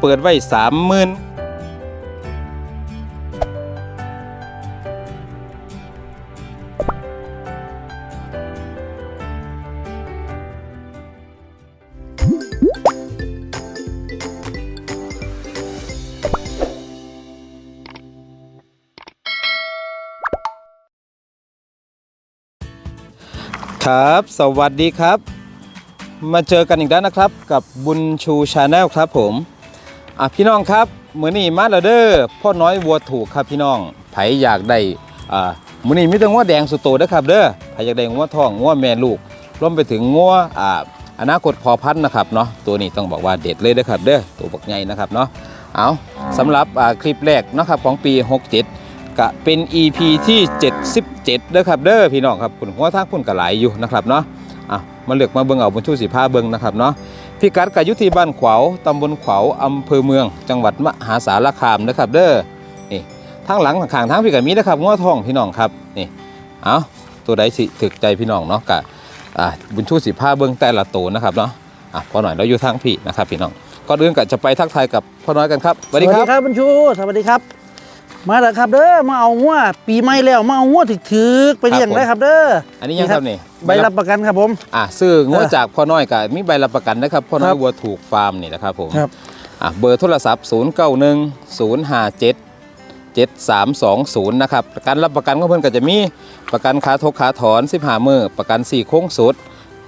เปิดไว้สามหมื่นครับ สวัสดีครับ มาเจอกันอีกแล้วนะครับกับบุญชูชาแนลครับผม อะพี่น้องครับมือนี้มาแล้วเด้อพ่อน้อยวัวถูกครับพี่น้องไผอยากได้อ่ามือนี้มีแต่งัวแดงสุดโตเด้ครับเด้อไผอยากได้งัวทองงัวแม่ลูกรวมไปถึงงัวอ่าอนาคตพอพันนะครับเนาะตัวนี้ต้องบอกว่าเด็ดเลยเด้ครับเด้อตัวบักใหญ่นะครับเนาะเอาสำหรับอ่าคลิปแรกนะครับของปี 67ก็เป็น EP ที่ 77เด้ครับเด้อพี่น้องครับคุณหัวทางคุณก็หลายอยู่นะครับเนาะอะมาเลือกมาเบิ่งเอาบนชูสีผ้าเบิ่งนะครับเนาะ พี่กัดกับยุทธีบ้านขวาวตำบลขวาวอำเภอเมือง จังหวัดมหาสารคามนะครับ เด้อนี่ทางหลังข้างๆทางพี่ก็มีนะครับงัวทองพี่น้องครับนี่เอาตัวใดสิถึกใจพี่น้องเนาะกะอะบุญชูสีผ้าเบิ่งแต่ละตัวนะครับเนาะอะพอหน่อยเราอยู่ทางพี่นะครับพี่น้องก่อนอื่นก็จะไปทักทายกับพ่อน้อยกันครับสวัสดีครับบคุณชูสวัสดีครับ มาแล้วครับเด้อมาเอางัวปีใหม่แล้วมาเอางัวถึกถึกๆไปเลี้ยงครับผมได้ครับเด้ออันนี้ยังครับนี่ใบรับประกันครับผมอะซื้องวดเออจากพ่อน้อยกับมีใบรับประกันนะครับพ่อน้อคยรับวัวถูกฟาร์มนี่นะครับผมครับอะเบอร์โทรศัพท์ 0 9 1 0 5 7 7 3 2 0 นะครับประกันรับประกันของเพื่อนก็จะมีประกันขาทกขาถอน 15 มือประกัน4โค้งสุด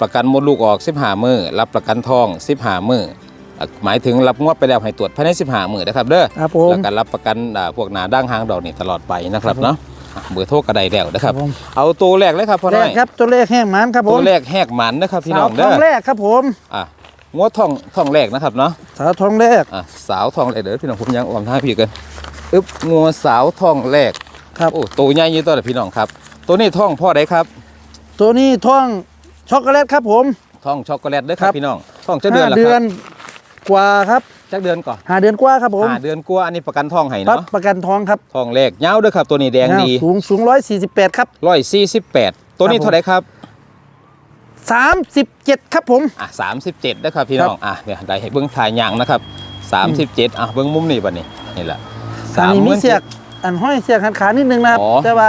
ประกันมดลูกออก 15 มือรับประกันทอง 15 มืออะ หมายถึงรับงวดไปแล้วให้ตรวจภายใน15มือนะครับเด้อครับผม แล้วก็รับประกันอ่าพวกหนาด่างหางดอกนี่ตลอดไปนะครับเนาะอะเบอร์โทรกระไดแล้วนะครับผม เอาตัวแรกเลยครับพ่อแรน้อกยครับตัวเลขแห้งหมันครับผมตัวแรกแหกหมันนะครับพี่สาน้วองทเด้องอแรกครับผมอะงวดทองทองแรกนะครับเนาะ สาวทองแรกอะสาวทองแรกเด้อพี่น้องผมยังอ่อมท่าพี่กันอึ๊บงัวสาวทองแรกครับ โอ้ตัวใหญ่อยี่ตัวเลยพี่น้องครับ ตัวนี้ท่องพ่อได้ครับตัวนี้ทองช็อกโกแลตครับผม ท่องช็อกโกแลตเด้อคครัรับบ พี่น้องท่องจะเดือนห้าละเดืคอรันบ กว่าครับจักเดือนก่อนห้าเดือนกว่าครับผมห้าเดือนกว่าอันนี้ประกันท่องให้ครับเนาะประกันทองครับท่องแรกเงาวเด้อครับ ตัวนี้แดงดีสูงสูงร้อยสี่สิบแปดครับร้อยสี่สิบแปดตัวนี้ครับผมเท่าไหรครับสามสิบเจ็ดครับผมอะสามสิบเจ็ดนะครับพี่น้องอะเนี่ยได้ให้เบิ้งถ่ายยางนะครับสามสิบเจ็ดอะเบิ้งมุมนี่บัดนี้นี่แหละอันนี้มีเสียก37,000อันห้อยเสียกหันขานิดนึงนะครับอ๋อแต่ว่า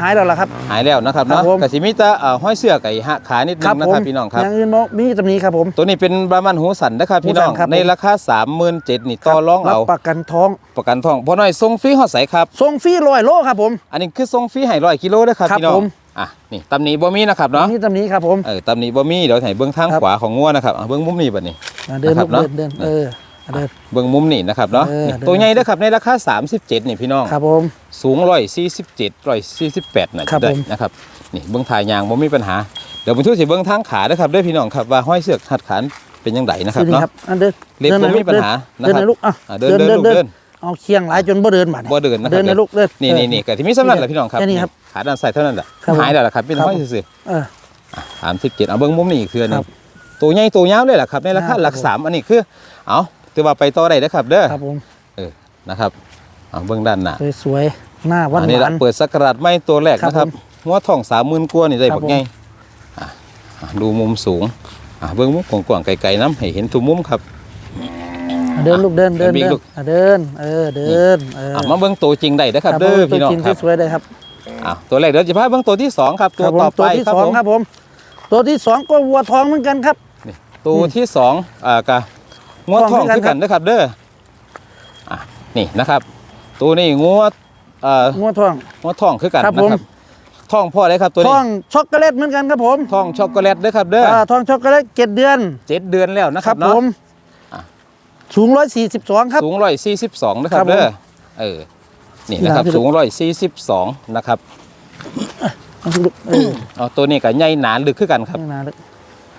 หายแล้วล่ะครับ หายแล้วนะครับครัเนาะบผม กสิมิตะเอ่อห้อยเสื้อไก่หักขานิดนึงนะครับพี่น้องครับ อย่างอื่นบ่มีตำหนี้ครับผม ตัวนี้เป็นบรามันหูสันนะครับพี่น้องหูสันครับผม ในราคา37,000นี่ต่อรองรัเอา บประกันท้องประกันทองพอน้อยส่งฟรีฮอดใสครับส่งฟรีร้อยโลครับผม อันนี้คือส่งฟรีให้ร้อยกิโลเด้อครับครับพี่น้อผงมอะนี่ตำหนี้บ่มีนะครับเนาะมีตำหนี้ครับผม เออตำหนี้บ่มีเดี๋ยวให้เบิ่งทางครับ ขวาของงัวนะครับอะเบิ่งมุมนี้บัดนี้อ่าเดินนะครับลูกเนอะ เดินเดินเอออะ เดินเบิ่งมุมนี้นะครับเนาะเออนี่เดินตัวใหญ่เด้อครับในราคา 37 นี่พี่น้อง ครับผม สูง147 148น่ะครัจะบได้ผม นะครับนี่เบิ่งถ่ายยางบ่มีปัญหา เดี๋ยวผมช่วยสิเบิ่งทางขาเด้อครับเด้อพี่น้องครับว่าห้อยเสือกหัดขานเป็นจังไดนะครับสิเนาะครับอันเดินเล็บหน่อยผมมีปัญหาเดินนะครับในลูกอะอะเดินเดินลูกเดิน เอาเคียงหลายจนบ่เดินบาดบ่เดินนะครับเดินในลูกเดิน นี่เออนี่นี่ก็ที่มีสำนักแหละพี่น้องครับแค่นี้ครับขาด้านซ้ายเท่านั้นแหละครับผมหายแล้วล่ะครับพี่น้องครับผมซื่อเออๆสามสิบเจ็ดเอาเบิ้งมุมนี่อีกเทือหนึครังบตัวใหญ่ตัวยาวเลยล่ะครับในราคาครับหลักสามอันนี้คือเอา ถือว่าไปต่อได้นะครับเด้อครับผมเออนะครับเอาเบิ้งด้านหน้าสวยๆหน้าหวานอันนี้หละวานเปิดสักราชไม่ตัวแรกครับนะครับผมหัวทองสามหมื่นกว่านี่ได้ครับบักไงผมอะอะดูมุมสูงอะเบิ้งมุมกว้างๆไกลๆน้ำให้เห็นทุกมุมครับอะเดินลูกเดินเดินเดินบิ๊กเดินลูกอะเดินเออเดินเอออะมาเบิ้งตัวจริงได้นะครับครับเด้อผมพี่น้องตัวจริงครับสวยๆเลยครับอะตัวแรกเดี๋ยวจะพาเบิ้งตัวที่สองครับ ตัวครับผมต่อตัไปวที่ครับสองผมครับผมตัวที่สองก็วัวทองเหมือนกันครับนี่ตัวที่สองอ่ากะ งัวททอองงคือกันนะครับเด้ออะนี่นะครับ ตัวนี้งัวเอ่องัวทองงัวทองคือกันครับนะผมครับทองพ่อได้ครับตัวทนี้องช็อกโกแลตเหมือนกันครับผมทองช็อกโกแลตเด้อครับเด้ออ่าทองช็อกโกแลตเจ็ดเดือนเจ็ดเดือนแล้วนะคครัรับบเนาะผมอะสูงร้อยสี่สิบสองครับสูงร้อยสี่สิบสองนะครับครับผมเด้อเออนี่นะครับครับสูงร้อยสี่สิบสองนะครับอันที่ลูกเออเอาตัวนี้กับใหญ่หนาลึกคือกันครับข้างหน้าลูก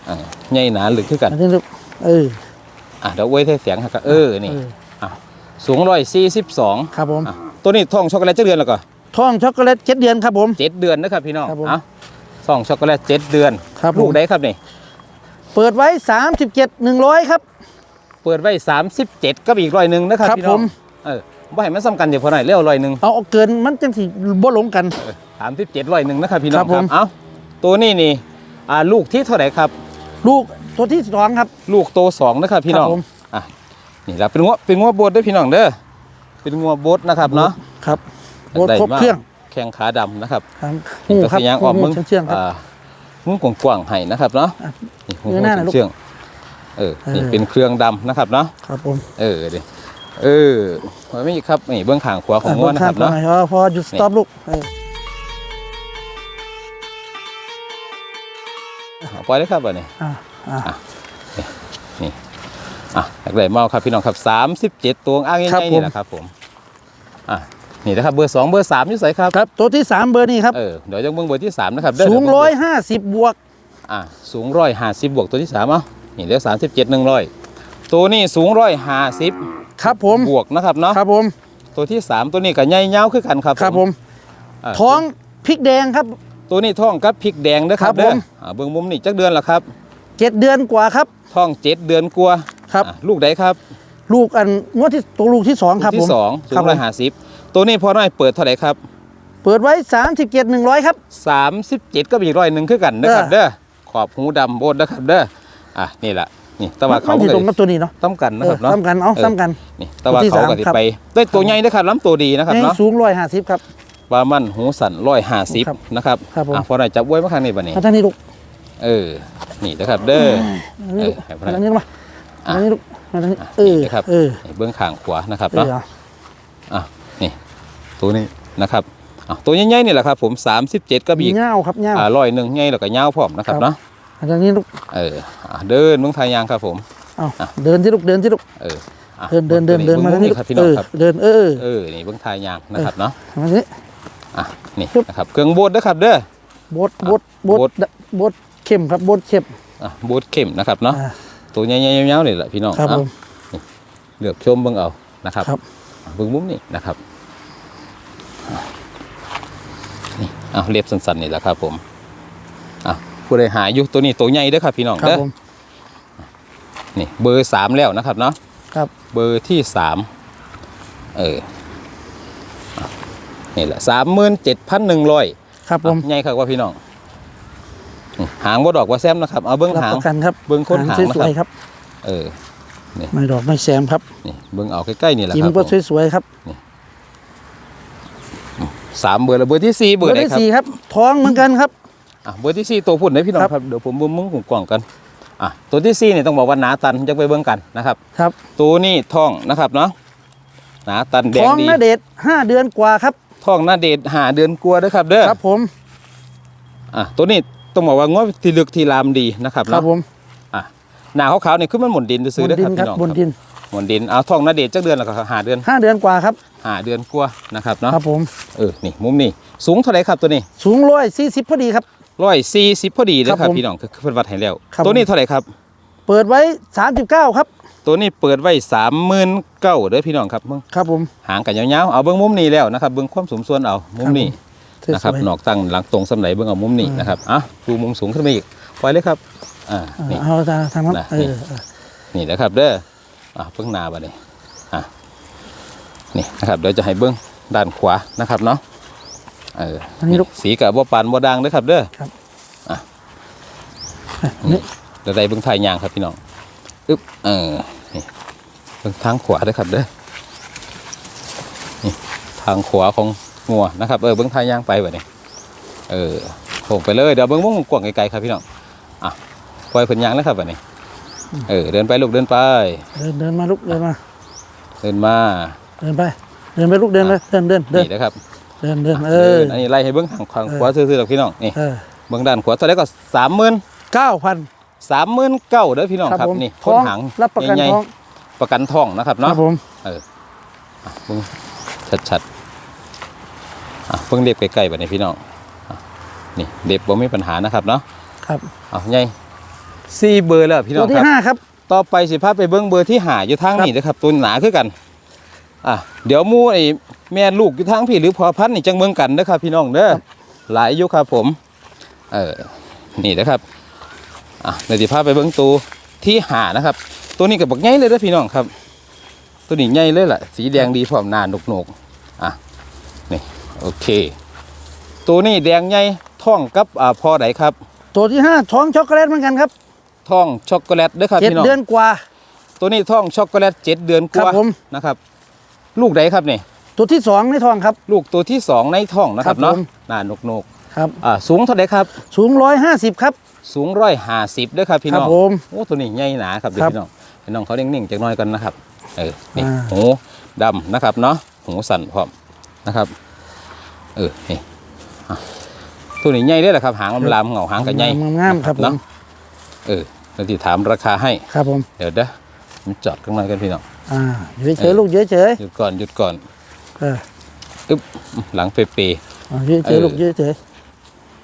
อ่าใหญ่หนาลึกคือกันอันที่ลูกเออ อะเดี๋ยวไว้ให้เสียงครับเออนี่เออสูงร้อยสี่สิบสองครับผม ตัวนี้ทองช็อกโกแลตเจ็ดเดือนแล้วก็ทองช็อกโกแลตเจ็ดเดือนครับผม เจ็ดเดือนนะครับพี่น้องครับผมเอาซองช็อกโกแลตเจ็ดเดือนครับผม ลูกได้ครับนี่เปิดไว้สามสิบเจ็ดหนึ่งร้อยครับ เปิดไว้สามสิบเจ็ดกับอีกร้อยหนึ่งนะครับครับพี่น้องผมเออบ่ให้มันสำคัญเดี๋ยวพอหน่อยเลี้ยวร้อยหนึ่งเอาเอาเกินมันจังสิบ่หลงกัน สามสิบเจ็ดร้อยหนึ่งนะครับพี่น้องครับผม เอาตัวนี้นี่อ่าลูกที่เท่าไหร่ครับ ลูก ตัวที่สองครับ ลูกโตสองนะครับพี่น้องครับผมอะนี่ละเป็นงัวเป็นงัวโบดเด้อพี่น้องเด้อเป็นงัวโบดนะครับเนาะครับโบดได้ครบมาเครื่องแข้งขาดำนะครับครับหูครับตัวสียางออกมึงเชื่องๆครับอ่ามึงกว้างๆให้นะครับเนาะอะนี่หูเนื้อหน้าหน่อยลูกเชื่องเออนี่เออเป็นเครื่องดำนะครับเนาะครับผมเออดิเออไว้ไม่ครับนี่เบื้องขางขวาของอะงัวนะครับข้างเนาะๆหอยพอหยุดสต็อปลูกเออเอาปล่อยเลยครับอันนี้อะอะ นี่อะอยากได้เมาครับพี่น้องครับ37ตัวอ้างครับง่ายๆผมนี่แหละครับผมอะนี่นะครับเบอร์สองเบอร์สามอยู่ไสครับครับ ตัวที่สามเบอร์นี้ครับเออเดี๋ยวจะเบิ่งเบอร์ที่สามนะครับเด้อสูงเดี๋วร้อยเบิ่ห้าสิบบวกอะสูงร้อยห้าสิบบวกตัวที่สามเอะนี่เดี๋ยวสามสิบเจ็ดหนึ่งร้อยตัวนี้สูงร้อยห้าสิบครับผมบวกนะครับเนาะครับผมตัวที่สามตัวนี้ก็ใหญ่เงาวคือกันครับครับผมอะท้องพริกแดงครับ ตัวนี้ท้องกับพริกแดงเด้อครับครับเด้อผมอะเบิ่งมุมนี่จักเดือนละครับ เจ็ดเดือนกว่าครับ ท้องเจ็ดเดือนกว่าครับ อะลูกใดครับลูกอันงวดที่ตัวลูกที่สองครับลูกผมที่สองสูครับงผมร้อยห้าสิบตัวนี้พอน้อยเปิดเท่าไหร่ครับเปิดไว้สามสิบเจ็ดหนึ่งร้อยครับ สามสิบเจ็ดก็อีกร้อยหนึ่งคือกันนะครับเออเด้อขอบหูดำโบดนะครับเด้ออะนี่แหละนี่แตะวันเขามันก็ที่ตรงกับตัวนี้เนาะต้มกันนะเอคอรับเนาะ ซ้ำกันเอาเออซ้ำกัน นี่แตะวันตัวที่เขาสามก็สิครับไปได้ตัวใหญ่นะครับล้ำตัวดีนะครับให้เนาะสูงร้อยห้าสิบครับ ปลามันหูสันร้อยห้าสิบครับนะครับครับผม อะพอได้จับไว้มาข้างนี้บัดนี้มาทางนี้ลูกเออนี่นะครับเด้อมาทางนี้ลูกเออให้พนัมากทางนี้ลูกมาอะมาทางนี้ลูกมาทางนี้อะเออนี่นะครับเออนี่เบื้องข้างขวานะครับเออเนาะเอาอะนี่ตัวนี้นะครับอะตัวใหญ่ๆนี่แหละครับผม 37ก็บีกเงาครับเงาอ่าร้อยหนึ่งใหญ่แล้วก็ยาวพร้อมนะครับครับเนาะมาทางนี้ลูกเอออะเดินเมืองไทยยางครับผม เอาอะ เดินที่ลูกเดินที่ลูกเอออะเดินเดินเดินเดินมาทางนี้ลูกครับพี่เอน้องอครับเดินเออเออนี่เบื้องไทยยางนะครับเนาะมาทางนี้ อะนี่ปึ๊บนะครับเครื่องโบดเด้อครับเด้อ บดบดบดบด บด เข้มครับบดเข้มอะโบดเข้มนะครับเนาะอ่า ตัวใหญ่ๆยาวๆนี่แหละพี่น้องครับอะผมเลือกชมเบิ่งเอานะครับครับเบิ่งมุมนี่นะครับนี่เอาเรียบสั้นๆนี่แหละครับผมอะผู้ใดหาอยู่ตัวนี้ตัวใหญ่เด้อครับพี่น้องครับเด้อผมนี่เบอร์สามแล้วนะครับเนาะ ครับ เบอร์ที่สามเอออะนี่แหละสามหมื่นเจ็ดพันหนึ่งร้อยครับผม ใหญ่ครับว่าพี่น้อง นี่หางบ่ดอกว่าแซมนะครับ เอาเบิ้งรับหางประกันครับเบิ่งคนหางสนะครับวยๆครับ เออไม่ดอกไม่แซมครับนี่เบิ้งเอาใกล้ๆนี่แหละจิ้คมรับก็ผมสวยๆครับสามเบอร์แล้วเบอร์ที่สี่เบเบออร์ร์ไหนที่ครับสี่ครับท้องเหมือนกันครับอะเบอร์ที่สี่ตัวพุ่นไหนพี่น้องครับครับเดี๋ยวผมเบิ้งมึงกล่องกันอะตัวที่สี่นี่ต้องบอกว่าหนาตันจะไปเบิ้งกันนะครับ ครับ ตัวนี้ท่องนะครับเนาะหนาตันแดงท้องดีนาเดชห้าเดือนกว่าครับท่องหน้าเดชหาเดือนกลัวาเด้อครับ เด้อครับผมอะตัวนี้ ต้องบอกว่างวที่ลึกที่ลามดีนะครับครับเนาะผมอะหนาขาวๆนี่คือมันหมุนดินซื้อๆบเด้อนดิคนรับครับพี่น้องบนดินหมุนดินเอาท่องหน้าเดชจักเดือนแล้วก็หาเดือนห้าเดือนกว่าครับหาเดือนกลัวานะครับเนาะครับผมเออนี่มุมนี้สูงเท่าไหร่ครับตัวนี้สูงร้อยสี่สิบพอดีครับ ร้อยสี่สิบพอดีเลยครับครับผมพี่น้องคือเพิ่นวัดให้แล้ว ครับ ตัวนี้เท่าไหร่ครับ เปิดไว้สามสิบเก้าครับตัวนี้เปิดไว้สามหมื่นเก้าเด้อพี่น้องครับมึงครับผม หางกันยาวๆเอาเบิ้งมุมนี้แล้วนะครับเบิ้งความสมส่วนเอามุมนี้สวยๆ นะครับนอกตั้งหลังตรงสำไหนเบิ้งเอามุมนี้นะครับอะดูมุมสูงขึ้นมาอีกปล่อยเลยครับอ่าอ่านี่เอาทางทางนั้นนะเอนี่อเออนี่นะครับเด้ออะเบิ้งหน้าบัดนี้อะนี่นะครับเดี๋ยวจะให้เบิ้งด้านขวานะครับเนาะเอออันนี้ลูกสีกับบ่ปานบ่ดังเด้อครับเด้อนี่เดี๋ยวได้เบิ้งทายยางครับพี่น้องอึ๊บเออนี่เบิ้งทางขวาเด้อครับเด้อนี่ทางขวาของ งัวนะครับเออเบิ้งทายยางไปแบบนี้เออโค้งไปเลยเดี๋ยวเบิ้งมุมกว้างไกลๆครับพี่น้องอะปล่อยผลยางแล้วครับแบบนี้ เออเดินไปลูกเดินไป เดินเดินมาลูกเดินมา เดินมาเดินไป เดินไปลูกเดินไปเดินเดินเดินนี่นะครับ เดินเดินเออดินอันนี้ไล่ให้เบิ้งทางขวาขวาซื่อๆหรอกพี่น้องนี่เออเบิ้งด้านขวาตัวแรกก็สามหมื่นเก้าพันสามหมื่นเก้าเด้อพี่น้องครับผมนี่ท้องหางรับประกันใหญ่ท้องๆประกันทองนะครับคเนาะรับผมอะเบิ่งชัดๆอะ เพิ่งเด็บใกล้ๆแบบนี้พี่น้องอะนี่เด็บบ่มีปัญหานะครับเนาะครับเอาใหญ่สี่เบอร์แล้วพี่น้ตัอวงที่ครับห้าครับ ต่อไปสิพาไปเบิ้งเบอร์ที่หาอยู่ทางครับนี้นะครับตัวหนาคือกันอะเดี๋ยวหมู่ไอ้แม่ลูกอยู่ทางพี่หรือพอพันธุ์นี่จังเมืองกันนะครับพี่น้องเด้อหลายอยู่ครับผมเออนี่นะครับอะเดี๋ยวสิพาไปเบิ้งตัวที่หานะครับ ตัวนี้กับบักใหญ่เลยเด้อพี่น้องครับ ตัวนี้ใหญ่เลยล่ะสีแดงดีพร้อมหน้าหนกๆอะนี่ โอเค ตัวนี้แดงใหญ่ท่องกับอ่าพอไหนครับตัวที่ห้าท้องช็อกโกแลตเหมือนกันครับท่องช็อกโกแลตเด้อครับเจ็ดพี่น้องเดือนกว่า ตัวนี้ท้องช็อกโกแลตเจ็ดเดือนกครับว่าผม นะครับ ลูกใดครับนี่ตัวที่สองในทองครับ ลูกตัวที่สองในท้องนะครับครับเนาะผม หน้านกนกครับ ๆอ่าสูงเท่าไหร่ครับ สูงร้อยห้าสิบครับ สูงร้อยห้าสิบด้วยครับพี่ครัน้บองผมโอ้ตัวนี้ใหญ่หนาครับเดี๋ยวครับพี่น้องพี่น้องเขานิ่งๆจากหน้อยกันนะครับเออนี่อ่า หูดำนะครับเนาะหูสั่นพร้อมนะครับ เออนี่อะตัวนี้ใหญ่เด้อแหละครับหางลำๆเหงาหางกับใหญ่งามๆครับผเนาะมเออเราที่ถามราคาให้ครับผมเดี๋ยวเด้อมันจอดข้างในกันพี่น้องอ่าอยู่เฉยๆลูกเฉยหยุดก่อนหยุดก่อนๆเอออึ๊บหลังเปเปอ่าอยู่เฉยๆลูกอยู่เฉย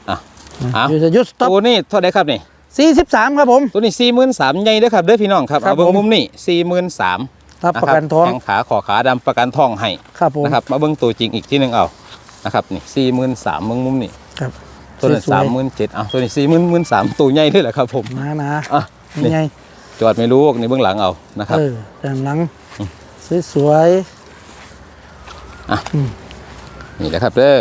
อะๆเอาอยู่เฉยๆหยุดสต็อปตัวนี้เท่าไหร่ครับนี่สี่สิบสามครับผมตัวนี้สี่หมื่นสามใหญ่เด้อครับเด้อพี่น้องครับครัเอาบเบิ้งผมมุมนี่สี่หมื่นสามรับประกันท้องแข้งขาขอขาดำประกันทองให้ครับผมนะครับมาเบิ้งตัวจริงอีกที่หนึ่งเอา นะครับนี่สี่หมื่นสามเบิ้งมุมนี่ครับตัวนั้นสวยๆสามหมื่นเจ็ดเอาตัวนี้สี่หมื่นหมื่นสามตัวใหญ่ด้วยแหละครับผมหนาหนาอะๆนี่ยังไงจอดไม่รู้นี่เบื้องหลังเอานะครับเออด้านหลังสวยนี่แหละครับเด้อ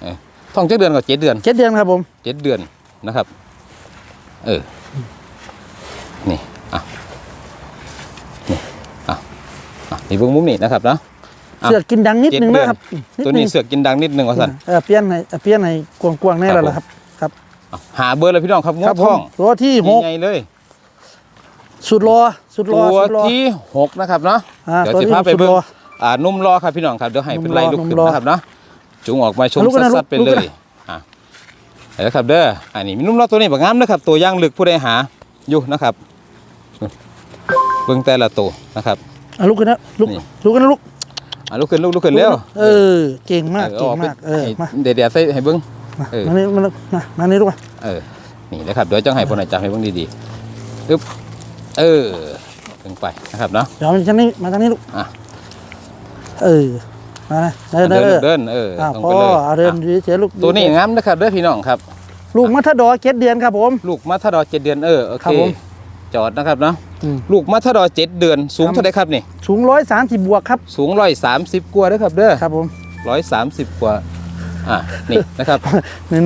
เออท่องเจ็ดเดือนกับเจ็ดเดือนๆเจ็ดเดือนครับผมเจ็ดเดือนนะครับ เออนี่อะนี่อะอะนี่เบื้องมุมนี่นะครับเนาะอะ เสือกกินดังนิดนึงเจ็ดเดือนนะครับดตัวนี้งเสือกกินดังนิดนึงว่าสันเออเปลี่ยนให้เปลี่ยนให้กวางๆแน่ครับแล้วล่ะครับ ครับอะหาเบอร์เลยพี่น้องครับงครับบผท่อมงตัวที่หกใหญ่ๆเลยสุดรอสุดรอตัวสุดรอที่หกนะครับเนาะอ่าเดี๋ยวตัวสิที่พาหกไปสุดเบิ้งรออ่านุ่มรอครับพี่น้องครับเดี๋ยวให้เป็นไล่ลุกขึ้นนุ่มรอนะครับเนาะจุงออกมาชมลุกกันนะสัดๆไปลุกเลกันยนะอะเดี๋ยวครับเด้ออันนี้มีนุ่มรอตัวนี้บักงามนะครับ ตัวย่างลึกผู้ใดหาอยู่นะครับเบิ้งแต่ละตัวนะครับอะลุกขึ้นนะลุกนี่ลุกกันนะลุก อะลุกขึ้นลุกลุกขึ้นเร็วเออเก่งมากอเก่งอมากเออให้มาเดี๋ยวๆใส่ให้เบิ้งมาเออมานี่มานี่มามานี่ลูกมาเออนี่นะครับเดี๋ยวจังให้พอหน่อยจับให้เบิ้งดีๆอึ๊บเออถึงไปนะครับเนาะเดี๋ยวมาทางนี้มาทางนี้ลูกอะเออมานะเดินเดินเดินเดินเอออ่าตรงพ่ไปอเลยเอาเดินอะเฉยๆลูกตัวนี้งามนะครับเด้อพี่น้องครับ ลูกมัทดอร์เจ็ดเดือนครับผม ลูกมัทดอเจ็ดเดือนเออโอครัเคบผมจอดนะครับเนาะอืม ลูกมัทดอเจ็ดเดือน สูงครับเท่าไรครับนี่สูงร้อยสามสิบบวกครับ สูงร้อยสามสิบกว่าเด้อครับเด้อครับผมร้อยสามสิบกว่าอะนี่นะครับ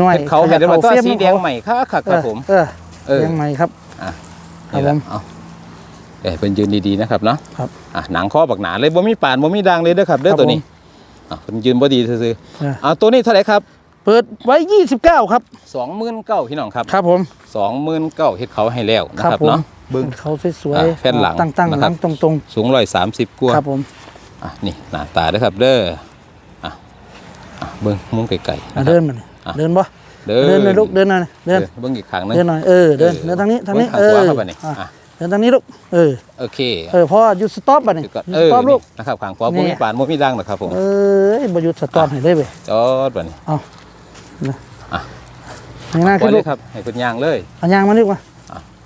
น้อยเห็ดๆเขาเห็นได้ว่าตัวเฟี้ยสีแดงใหม่ค่ะครับครับผมเออเออแดงใหม่ครับนี่แหละครับผมเอาเดี๋ยวให้เป็นยืนดีๆนะครับเนาะครับอะหนังคอบักหนาเลยบ่มีป่านบ่มีดังเลยเด้อครับเด้อครับตัวนี้อะเป็นยืนบ่ดีซื่อเออๆเอาตัวนี้เท่าไหร่ครับ เปิดไว้ยี่สิบเก้าครับ สองหมื่นเก้าพี่น้องครับครับผม สองหมื่นเก้าเฮ็ดเขาให้แล้วนะครัครับผมเนาะเบิ้ง เขาสวยอะแผ่นหลังตั้งตั้งนะหครัลับงตรงตรงสูงร้อยสามสิบกว่า ๆ ครับผม อะนี่หน้าตาเด้อครับเด้ออะอะเบิ้งมุมไกลๆอะนะคเดิรับนมานี่อะ เดินบ่เดินเดินเลยลูกเดินหน่อยเดินเออเบิ้งอีกครั้งหนึง เดินหน่อยเออเดินเดินทางนี้ทางนี้เอเอออเบิ้งข้างขวาเข้าไปนี่อะ อะเดินทางนี้ลูกเออโอเคเออพ่อหยุดสต็อปบ่นี่เดี๋ยวก่อนหยุดเอสอต็อปลูกนี่นะครับขางขวาบ่นี่มีป่านบ่มีดังหรอกครับผมเอ้ยบ่หยุดสต็อปให้เลยเว้ยจอดบัดนี้ให้ หน้าปล่ขึ้อยนเลลูยกครับให้เพิ่นย่างเลยเอายางมานี่กว่า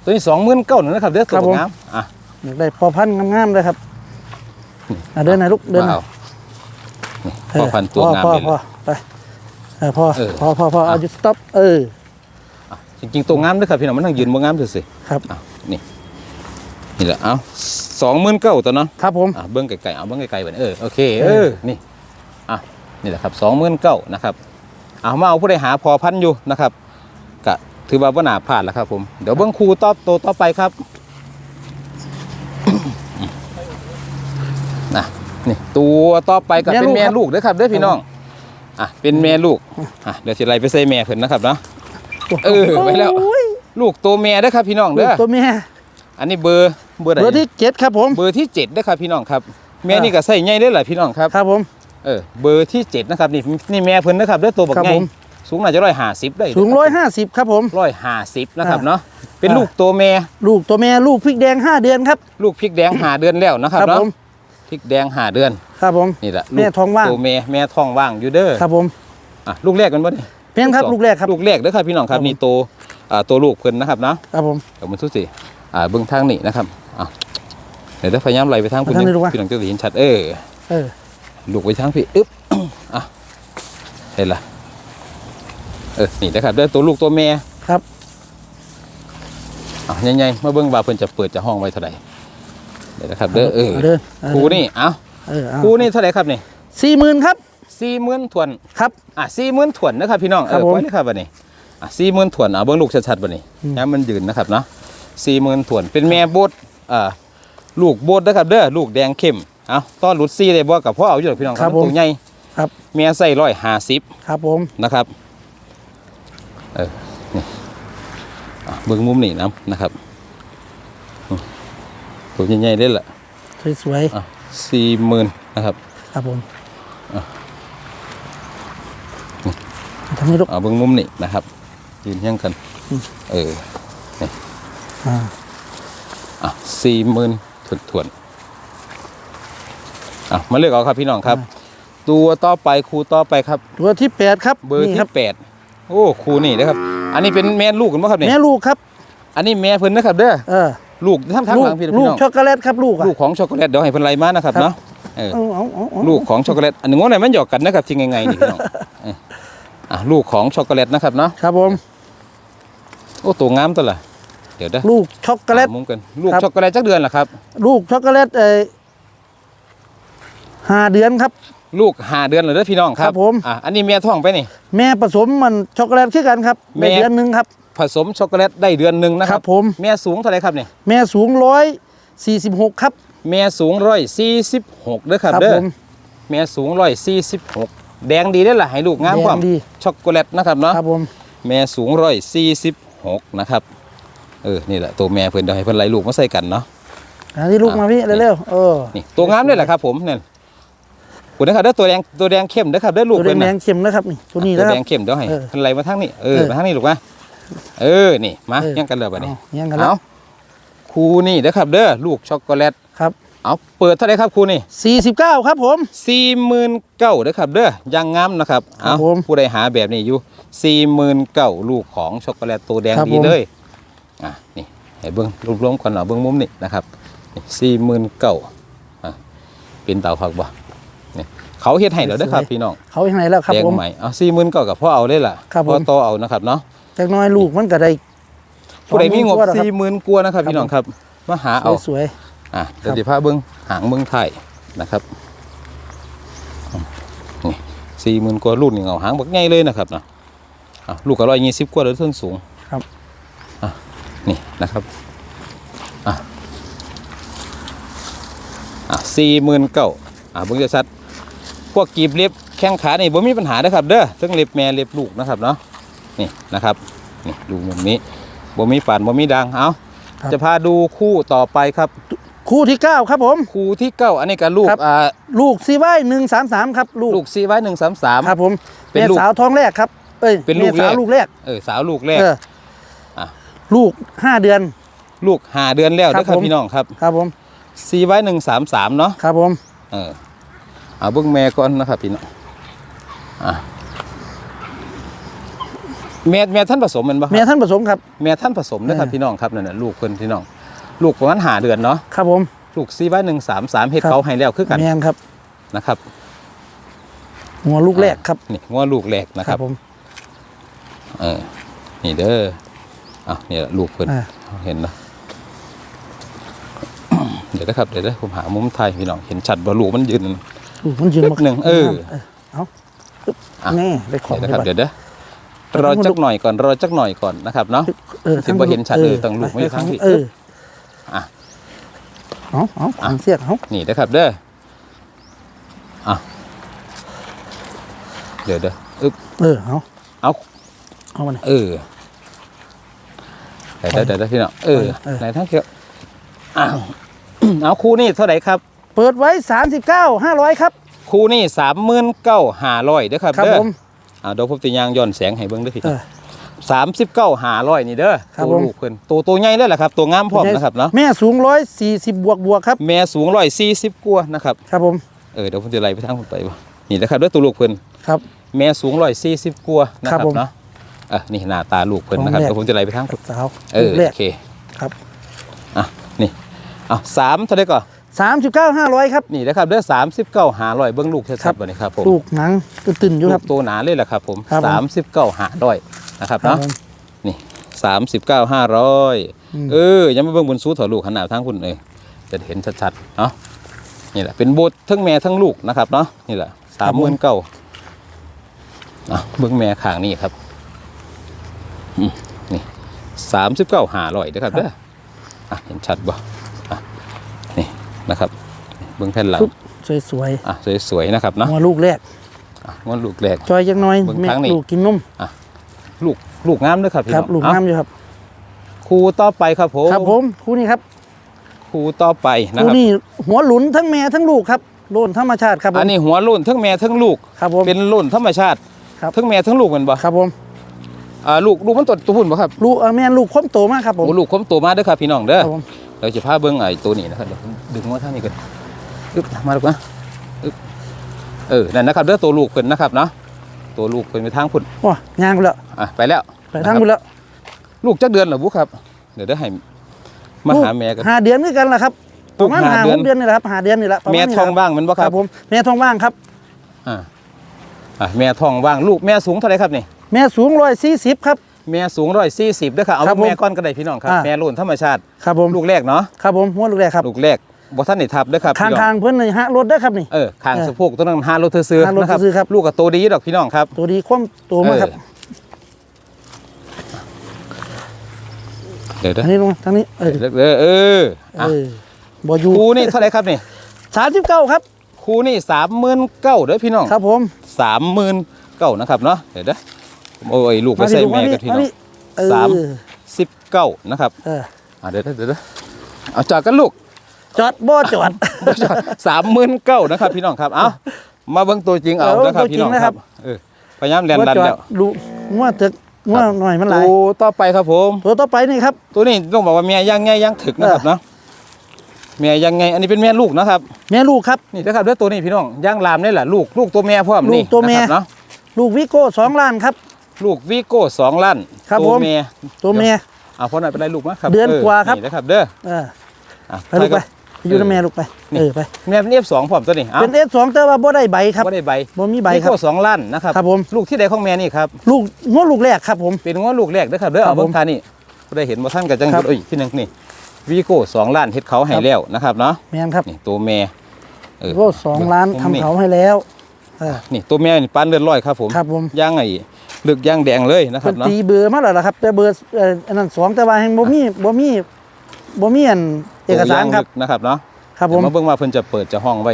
ตัวนี้29,000นะครับเด้อครัตัวบผมงามอะอยากได้พอพันธุ์งามๆเลยครับอะเดินหน่อยลูกเดินหน่ว้าอวยนี่พ่อพันธุ์ตัวงามพ่อเลยพ่อไปเออพ่อเออพ่อพ่อพ่อเอาหยุดสต็อปเอออะจริงๆตัวงามเด้อครับพี่น้องมันต้องยืนบ่งามซื่อครับๆอะนี่นี่แหละเอา29,000ตัวเนาะ ครับผม อะเบิ้งไกลๆเอาเบิ้งไกลๆเหมือนเออโอเคเออ นี่อะนี่แหละครับสองหมื่นเก้านะครับ เอามาเอาผู้ใดหาพอพันอยู่นะครับกะถือว่าว่าหนาพลาดแล้วครับ ผมเดี๋ยวเบิ้งครูตอบโตวต่อไปครับนะนี่ตัวต่อไปก็เป็นแม่แม่ลูกครับลูกเด้อครับเด้อพี่น้องอะเป็นแม่ลูกอะเดี๋ยวสิไล่ไปใส่แม่เพิ่นนะครับเนาะเออไปแล้วโอ้ยลูกตัวแม่เด้อครับพี่น้องลูเด้กอตัวแม่อันนี้เบอร์เบอร์ไหนเบอร์ที่เจ็ดครับผมเบอร์ที่เจ็ดเด้อครับพี่น้องครับแม่นี่ก็ใส่ใหญ่เด้อหลายพี่น้องครับครับผม เออเบอร์ที่เจ็ดนะครับนี่นี่แม่เพิ่นนะครับเด้อตัวบักครับใหญ่ผม สูงน่าจะร้อยห้าสิบได้สูงร้อยห้าสิบครับผม ร้อยห้าสิบนะครับอ่าเนาะเป็นอ่า ลูกตัวแม่ลูกตัวแม่ลูกพริกแดงห้าเดือนครับลูกพริกแดงหาเดือนแล้วนะครับผมเนาะพริกแดงหาเดือนครับผม นี่แหละแม่ท้องว่าง ตัวแม่แม่ท้องว่างอยู่เด้อครับผมอะลูกแรกกันบ่นี่เพียงครับสองลูกแรกครับ ลูกแรกเด้อครับพี่น้องครับครับผม นี่ตัวอ่าตัวลูกเพิ่นนะครับเนาะ ครับผม เดี๋ยวมันทุกสิอ่าเบื้องทางนี่นะครับอะเดี๋ยวจะพยายามไหลไปทางคุณทางนี้ลูกวะ พี่น้องจะเห็นชัดเออ เออ ลูกไปทางพี่อึ๊บอะเห็นละเออนี่นะครับเด้อตัวลูกตัวแม่ครับอะใหญ่ๆมาเบิ่งว่าเพิ่นจะเปิดจะห้องไว้เท่าไหร่เดี๋ยวนะครับเด้อเออเดินเออครูนี่เอ้าเออเอาครูนี่เท่าไหร่ครับนี่สี่หมื่นครับสี่หมื่นถวนครับอะสี่หมื่นถวนนะครับพี่น้องคเอรับอผมไว้เลยครับบัดนี้อะสี่หมื่นถวนเอาเบิ่งลูกชัดๆบัดนี้อืมย้มันยืนนะครับเนาะสี่หมื่นถวนเป็นแม่บดอ่าลูกโบดนะครับเด้อลูกแดงเข้ม เอาต้อนรุดซี่เลยบ่กับพ่อเอาอยู่หรอกพี่น้องครับมันตัวใหญ่ครับเมียใส่ร้อยห้าสิบครับผมนะครับเออนี่อะเบิ่งมุมนี่นะนะครับอืมตัวใหญ่ๆเลยล่ะสวยอะสี่หมื่นนะครับๆครับผมทำให้ลูกเอาเบิ่งมุมนี่นะครับ ยืนเฮี้ยงกันอืมเอออ่าอะสี่หมื่นถวนถวนๆ อะมาเลือกเอาครับพี่น้องครับ ตัวต่อไปครูต่อไปครับ ตัวที่แปดครับเบอร์นี่ที่ครับแปดโอ้ครูนี่นะครับ อันนี้เป็นแม่ลูกกันป่ะครับเนี่ยแม่ลูกครับ อันนี้แม่เพิ่นนะครับเด้อเออลูกทั้งทั้งลูหกลังพี่ลูพี่กน้องช็อกโกแลตครับลูกอะลูกของช็อกโกแลตเดี๋ยวให้เพิ่นไล่มานะครับครับ เนาะเออ เอาเอาเอาเอาลูกของช็อกโกแลตอันนึงว่าไหนมันหยอกกันนะครับที่ไงๆนี่พี่น้องเอออะลูกของช็อกโกแลตนะครับเนาะครับผม โอ้ตัวงามตัวละเดี๋ยวเด้อลูกช็อกโกแลต หามุมกันลูกครับ ช็อกโกแลตจักเดือนล่ะครับ ลูกช็อกโกแลตเออ ห้าเดือนครับ ลูกห้าเดือนเลยเด้อพี่น้องครัครับบผม อะอันนี้แม่ท้องไปนี่ แม่ผสมมันช็อกโกแลตคือกันครับแม่ ได้เดือนหนึ่งครับ ผสมช็อกโกแลตได้เดือนหนึ่งนะคครัรับบผม แม่สูงเท่าไหรครับเนี่ยแม่สูงร้อยสี่สิบหกครับ แม่สูงร้อยสี่สิบหกเด้อครับครับเด้อผมแม่สูงร้อยสี่สิบหกแดงดีได้อล่ะให้ลูกงามแดงความดี ช็อกโกแลตนะครับเนาะ ครับผม แม่สูงร้อยสี่สิบหกนะครับ เออ นี่แหละตัวแม่เพิ่นเดี๋ยวให้เพิ่นไล่ลูกมาใส่กันเนาะอันนี้ลูกอะมาพี่นี่เร็วๆเออ นี่ตัวงามเลยแหละครับผมเนี่ย คุณนะครับเด้อตัวแดงตัวแดงเข้มเด้อครับเด้อลูกตัวเพิ่นแดน่ะงๆเข็มนะครับนี่ตัวนี้ตัวนะคแดรับงเข้มเดี๋ยวให้เออเพิ่นไล่มาทางนี้เออเออมาทางนี้ลูกมาเออนี่มาเออ ยังกันเลยบัดนี้เอายังกันแล้วเอาครูนี่เด้อครับเด้อลูกช็อกโกแลตครับ เอาเปิดเท่าไหรครับครูนี่สี่สิบเก้าครับผม สี่หมื่นเก้าเด้อครับเด้อยังงามนะครับครัเอาบผมผู้ใดหาแบบนี้อยู่สี่หมื่นเก้าลูกของช็อกโกแลตตัวแดงครับดีผม เลยอะนี่ให้เบิ้งรวมๆกันเนาะเบิ้งมุมนี่นะครับสี่หมื่นเก้าอะเป็นเต่าผักบ่นี่ เขาเฮ็ดให้แล้วเด้อครับพี่น้องเขาอย่างไรแล้วครับแดงผมใหม่เอาสี่หมื่นเก้ากับพ่อเอาเลยล่ะครับพ่อผมโตเอานะครับเนาะจากน้อยลูกมันก็ได้ผู้ใดมีงบสอหนกว่าสี่หมื่นกว่านะครับครับพี่น้องครับมาหาคเอารับสวยอะเดี๋ยวครับสิพาเบิ้งหางเบิ้งไทยนะครับนี่สี่หมื่นกว่าลูกนี่เอาหางบักใหญ่เลยนะครับเนาะอะลูกก็ร้อยยี่สิบกว่าเลยส้นสูงครับอะนี่นะครับอะอะสี่หมื่นเก้าอะเบิ้งจะชัด พวกกีบเล็บแข้งขานี่บ่มีปัญหานะครับเด้อทั้งเล็บแม่เล็บลูกนะครับเนาะนี่นะครับนี่ดูมุมนี้บ่มีฝันบ่มีดังเอาครับ จะพาดูคู่ต่อไปครับคู่ที่เก้าครับผม คู่ที่เก้าอันนี้กับลูกครับ อ่าลูกซีไว้หนึ่งสามสามครับ ลูกลูกซีไว้หนึ่งสามสาม ครับผมเป็นแม่ลูกสาวท้องแรกครับ เอ้ยเป็นลูกแม่สาวแรกลูกแรกเออสาวลูกแรก เอออะลูกห้าเดือน ลูกหาเดือนแล้วครับนะครับผม พี่น้องครับ ครับผม ซีไว้หนึ่งสามสามเนาะครับผม เออ เอาเบิ้งแม่ก่อนนะครับพี่น้องอะแม่แม่ท่านผสมแมันบ่คแม่รับท่านผสมครับ แม่ท่านผสมนะครับเออพี่น้องครับนั่นน่ะลูกเพิ่นพี่น้อง ลูกประมาณหาเดือนเนาะครับผมลูกซีไว้หนึ่งสามสามเฮ็ดครับเขาให้แล้วคือกันแม่นครับนะครับหัวลูกแรกครับนี่งวลูกแรกนะครับผมเออนี่เด้ออะนี่แหละลูกเพิ่นอ่าเห็นนะเดี๋ยวนะครับเดี๋ยวนะผมหามุมไทยพี่น้องเห็นชัดบ่ลูกมันยืนลูก มันยืนปึ๊บหนึ่งเออเอาปึ๊บอะแน่ได้ของเดี๋ยวนะครับไปเดี๋ยวเด้อรอจักหน่อยก่อนรอจักหน่อยก่อนนะครับเนาะเออถึงบ่เห็นชัดเลยต้องลูกไว้ข้างที่เอออะเอาเอาของเสียกเอานี่นะครับเด้ออะเดี๋ยวเด้ออึ๊บเออเอาเอาเอามาเนี่ยเออเดี๋ยวเดี๋ยวเดี๋ยวพี่น้องเออเออไหนทั้งเกี่ยวอ้าวเอาคู่นี่เท่าไหร่ครับเปิดไว้สามสิบเก้าห้าร้อยครับคู่นี่สามหมื่นเก้าห้าร้อยเด้อครับครับเด้อผม อ่าเดี๋ยวผมจะยางย้อนแสงให้เบิ่งเด้วยพี่เออสามสิบเก้าห้าร้อยนี่เด้อครับตัวผม ลูกเพิ่นตัวตัวใหญ่เลยแหละครับตัวงามพร้อมนะครับเนาะแม่สูงร้อยสี่สิบบวกบวกครับ แม่สูงร้อยสี่สิบกว่านะครับครับผมเออเดี๋ยวผมจะไล่ไปทางผมไปบ่นี่นะครับเด้อตัวลูกเพิ่นครับ แม่สูงร้อยสี่สิบกว่านะคครัรับบผมเนาะเออนี่หน้าตาลูกเพิ่นนะครับของแรก เดี๋ยวผมจะไล่ไปทางสาวเออลูกแรโอกเคครับ อะนี่อะสามเท่าไหร่ก่อน สามสิบเก้าห้าร้อยครับนี่นะครับเด้อสามสิบเก้าห้าร้อยเบิ้งลูกชัครัดบๆบ่นี่ครับผมลูกหนังตื่นๆอยู่ลูครักบตัวหนาเลยแหละครับผมครับผม สามสิบเก้าห้าร้อยนะครับครับเนาะผม นี่สามสิบเก้าห้าร้อยอืม เออยังไม่เบิ่งบนสู้ถอลูกขนาดทั้งคุณเอยจะเห็นชัดๆเนาะนี่แหละเป็นโบททั้งแม่ทั้งลูกนะครับเนาะนี่แหละสามหมื่นเก้าอะเบิ่งแม่ข้างนี่ครับอืมนี่สามสิบเก้าห้าร้อยนะครับเด้ออะเห็นชัดบ่อะ นี่นะครับ เบื้องแผ่นหลังชุดสวยอะสวยๆนะครับๆเนาะหัวลูกแรกอะงอนลูกแรก จอยจังน้อยเบิ่งแม่ทางนี้ ลูกกินนมลูกลูกงามด้วยครับพี่คน้รัอบงลูกเอ้าน้ำอยู่ครับ ครูต่อไปครับผมครับผมคู่นี้ครับครูต่อไปนะคู่ครับ นี้หัวหลุนทั้งแม่ทั้งลูกครับโลนธรรมชาติครับผมอันนี้หัวรุ่นทั้งแม่ทั้งลูก ครับผม เป็นรุ่นธรรมชาติครับ ทั้งแม่ทั้งลูกแมันบ่ครับผมอ่าลูกลูกมันตัวตัวหุ่นบ่ครับลูกเอ่อแม่ลูกคมโตมากครับผมโอ้ลูกคมโตมาเด้อครับพี่น้องเด้อ ครับผม เราจะพาเบิ่งไอ้ตัวนี้นะครับเดี๋ยวผมดึงมาทางนี้กันอึ๊บมาลูกนะอึ๊บเออนั่นนะครับเด้อตัวลูกเพิ่นนะครับเนาะตัวลูกเพิ่นไปทางพุ่นโอ้ยางไปแล้วอะไปแล้วไปทางไปแล้วลูกจักเดือนเหรอบุครับ เดี๋ยวได้ให้มาหาแม่กันหาเดือนด้วยกันแหละครับปลูระกมาณหาหาเดืหอนกเดือนนี่แหละครับหาเดือนนี่แหละประาณแม่นี้ท้องแหละว่างแมันบ่คครัรับบผมแม่ท้องว่างครับอ่าอะแม่ท้องว่างลูกแม่สูงเท่าไหรครับนี่แม่สูงร้อยสี่สิบครับ แม่สูงร้อยสี่สิบด้วยครับเอาครับผมแม่ก้อนก็ได้พี่น้องครับ อ่า แม่รุ่นธรรมชาติครับผมลูกแรกเนาะครับผมหัวลูกแรกครับลูกแรกบ่ท่านได้ทับเด้อครับคางพี่น้คาองงๆเพื่อนเลยฮะรถได้อครับนี่ เออคางเออสะโพกตัวนั้นห้ารถซื้อห้ารถนะครับซื้อครับ ลูกกับโตดีดอกพี่น้องครับ ตัวดีคว่ำตัวมากครับเดี๋ยวเด้ออันนี้ลงทางนี้เออเดี๋ยวเด้อเออเออะอบอยู่ครูนี่เท่าไหรครับนี่สามสิบเก้าครับครูนี่สามหมื่นเก้าเด้อพี่น้องครับผมสามหมื่นเก้านะครับเนาะเดี๋ยวเด้อ ผมเอาไอ้ลูกไปใส่แม่กันพี่น้องเออสามสิบเก้านะครับเอออะเดี๋ยวเดี๋ยวเดี๋ยวเอาจอดกันลูก จอดบ่จอดสามหมื่นเก้านะครับพี่น้องครับ เอามาเบิ่งตัวจริงเอาเอานะครับตัวจริพี่งน้องนะคครัรับบเออพยายามแลนบ่ดันจอดแล้วดูงัวเถอะงัวหน่อยมันหลายตัวต่อไปครับผม ตัวต่อไปนี่ครับ ตัวนี้ต้องบอกว่าเมียย่างไงย่างถึกนะครับเออเนาะเมียย่างไง อันนี้เป็นแม่ลูกนะครับ แม่ลูกครับ นี่นะครับด้วยตัวนี้พี่น้องย่างลามนี่แหละลูก ลูกตัวแม่พร้อมลูนี่กตัวแม่นะครับเนาะ ลูกวิโก้สองล้านครับ ลูกวีโก้สองล้านครับตัวผมแม่ตัวแม่เอาพ่อหน่อยไปได้ลูกมาครับเดือนกว่าครับ นี่นะครับ เด้อเอออะไปลูกไปไปอยู่กับแม่ลูกไปนี่ เออไปแม่เป็นเอฟสองพร้อมตัวนี้เอาเป็นเอสองแต่ว่าบ่ได้ใบครับบ่ได้ใบบ่มีใบวีครับ โก้สองล้านนะครับครับผม ลูกที่ใดของแม่นี่ครับ ลูกงัวลูกแรกครับผม เป็นว่าลูกแรกเด้อครับเด้อครัเอาบเบิ่ผงมทานี่บ่ได้เห็นบ่ท่านกับจังครับเอ้ยพี่นึงนี่วีโก้สองล้านเฮ็ดเขาให้แล้วนะครับเนาะแม่นครับนี่ตัวแม่เออวิโก้สองล้านผมทำนี่เขาให้แล้วเออ นี่ตัวแม่นี่ปานเลือดร้อยครับผมครับผม ย่างไอ้ ลึกย่างแดงเลยนะครัเพิ่บนเนาะตีเบอร์มาแล้วล่ะครับ แต่เบอร์เอ่ออันนั้นสองแต่ว่าแห่งบ่มีบ่มีบ่มีอันเอกสารครับตัวย่งลึกนะครับเนาะครับผมเดี๋ยวมาเบิ่งว่าเพิ่นจะเปิดจะห้องไว้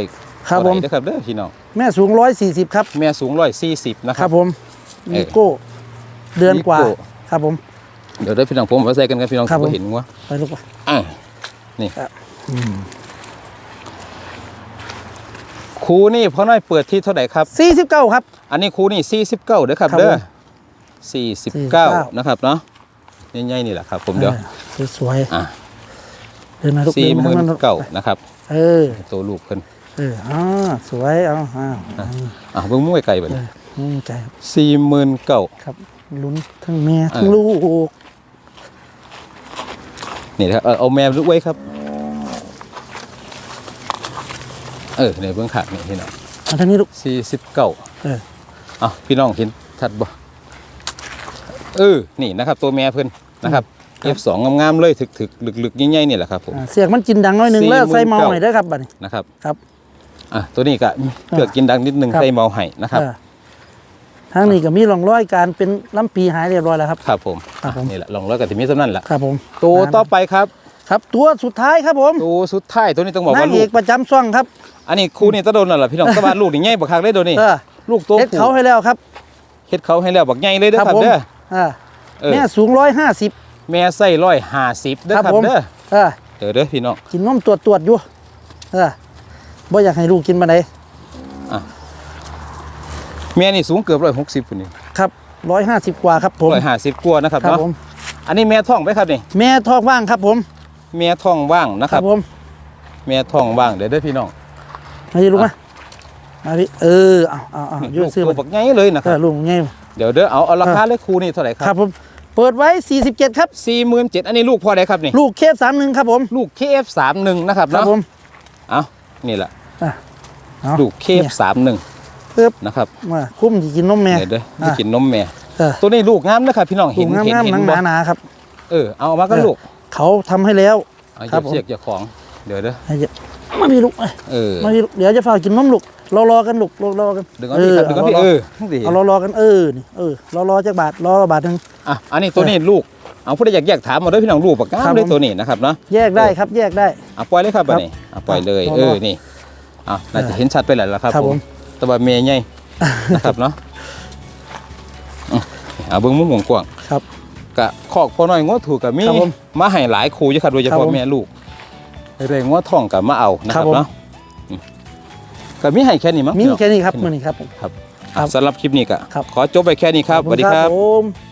ครับผมเท่าไหเด้อครับเด้อพี่น้องแม่สูง140ครับ แม่สูง140นะคครัรับบผมเออวิโก้เดือนกว่าวิโก้ครับผม เดี๋ยวเด้อพี่น้องผมมาใส่กันครับพี่น้องครับผมเห็นว่าไปลูกไปอะนี่ครับครูนี่พ่อน้อยเปิดที่เท่าไหร่ครับ49ครับ อันนี้ครูนี่49เด้อครับครับเด้อผม 49 49 นะครับเนาะใหญ่ๆนี่แหละครับ ผมเดี๋ยวออสวยอะๆเดินมาลูกสี่เดินหมื่นมาลูกเก้านะครับเออตัวลูกเพิ่นเอออ่าสวยเอาอ่าอะเบิ่งมุ้ยไก่บัดเอนี้อนี่ใจครับสี่หมื่นเก้าครับลุ้นทั้งแม่เออทั้งลูกนี่นะครับเอาเอาแมวลูกไว้ครับ เออในเบื้องขานี่พี่น้องมาทางนี้ลูกสี่สิบเก้าเอออะพี่น้องเห็นชัดบ่ เออนี่นะครับตัวแม่เพิ่นนะครับเอฟสองงามๆเลยถึกๆลึกๆใหญ่ๆนี่แหละครับผมอ่าเสียงมันจินดังหน้อยหนึงสี่แล้วหมื่นใส่เมาเก้าหน่อยเด้อครับบัดนี้นะครับครับอะตัวนี้ก็เลือกกินดังนิดนึงครับใส่เมาไห้นะครับเออทางนี้ก็มีร่องรอยการเป็นลำปีหายเรียบร้อยแล้วครับครับผมครับผมอะนี่แหละลองร้อยกับที่มีสำนั่นแหละครับผมตัวต่อไปครับครับตัวสุดท้ายครับผมตัวสุดท้ายตัวนี้ต้องบอกนาว่างเอลูกกประจำช่องครับ อันนี้ครูนี่ตะโดนแล้วล่ะพี่น้องตะบานลูกนี่ใหญ่บักคักเลยตัวนี้เออลูกตัวเอ็ดผู้เขาให้แล้วครับเฮ็ดเขาให้แล้วบักใหญ่เลยเด้อครับผมเด้อ อ่าเออ แม่สูงร้อยห้าสิบ แม่ไส้ร้อยห้าสิบเด้อครับครับผม เด้อเออเดี๋ยวเด้อพี่น้อง กินนมตรวจตรวจอยู่เออบ่อยากให้ลูกกินมาไหนแม่นี่สูงเกือบร้อยหกสิบคนนี้ครับร้อยห้าสิบกว่าครับผมร้อยห้าสิบกว่านะครับครับเนาะผม อันนี้แม่ท้องไปครับนี่แม่ทอกว่างครับผม แม่ท้องว่างนะคครัรับบ ผมแม่ท้องว่างเดี๋ยวเด้อพี่น้อง มาดิลูกมามาพี่เออเอาเอาเอานี่ยืลูดกซื้อตัวมาบักใหญ่เลยนะคเอรัอบลูกไง เดี๋ยวเด้อเอาเอาราคาเลยครูนี่เท่าไหร่คครัรับบผมเปิดไว้ 47 ครับ สี่หมื่นเจ็ดอันนี้ลูกพ่อใดครับนี่ลูกเคสสามหนึ่งครับผมลูก KF31 นะครับครับเนาะผม เอานี่แหละอะเอาลูก KF31 ปึ๊บนะครับมาคุ้มที่กินนมแม่ เดี๋ยวเด้ออะที่กินนมแม่เออ ตัวนี้ลูกงามนะครับพี่น้องลูเห็นกงามเห็นงามเห็หนันงบ่หนาๆครับ เออเอามาก็เออลูกเขาทำให้แล้ว เอาครัเย็บบผม เสียกเจ้าของเดี๋ยวเด้อให้เยอะมาพี่ลูกเอ้ยเออมาพี่ลูกเดี๋ยวจะฝากกินนมลูก รอรอกันลูกรอรอกันดึงเอาพี่ครับดึงเอาพี่รเออเอารอรอกันเออนี่เออรอรอจากบาทรอบาทหนึ่งอะอันนี้ตัวนี้ลูกเอาผู้ใดอยากแยกถามมาด้วยพี่น้องรูปปากกาครับเลยผมตัวนี้นะครับเนาะแยกได้ครับแยกได้เอาปล่อยเลยครับครับับดนี้เอาปล่อยเลยครับเออนี่เอาน่าจะเห็นชัดไปแล้วล่ะครับครับผผมมแตะบะเมย์ใหญ่นะครับเนาะอืมเอาเบิ้งมุมกว้างครับๆกะคอกพอน้อยงวถูกกับมีครับผมมาให้หลายคู่อยู่ครับโดยเฉครัพาะบผมแม่ลูกเรื่องงวท่องกับมาเอานะคครัรับบผมเนาะอืม ก็มีให้แค่นี้มั้งมีพี่น้องแค่นี้ครับมื้อนี้ครับผมครับ ครับ สำหรับคลิปนี้ก็ครับ ขอจบไปแค่นี้ครับสวัสดีครับ ผม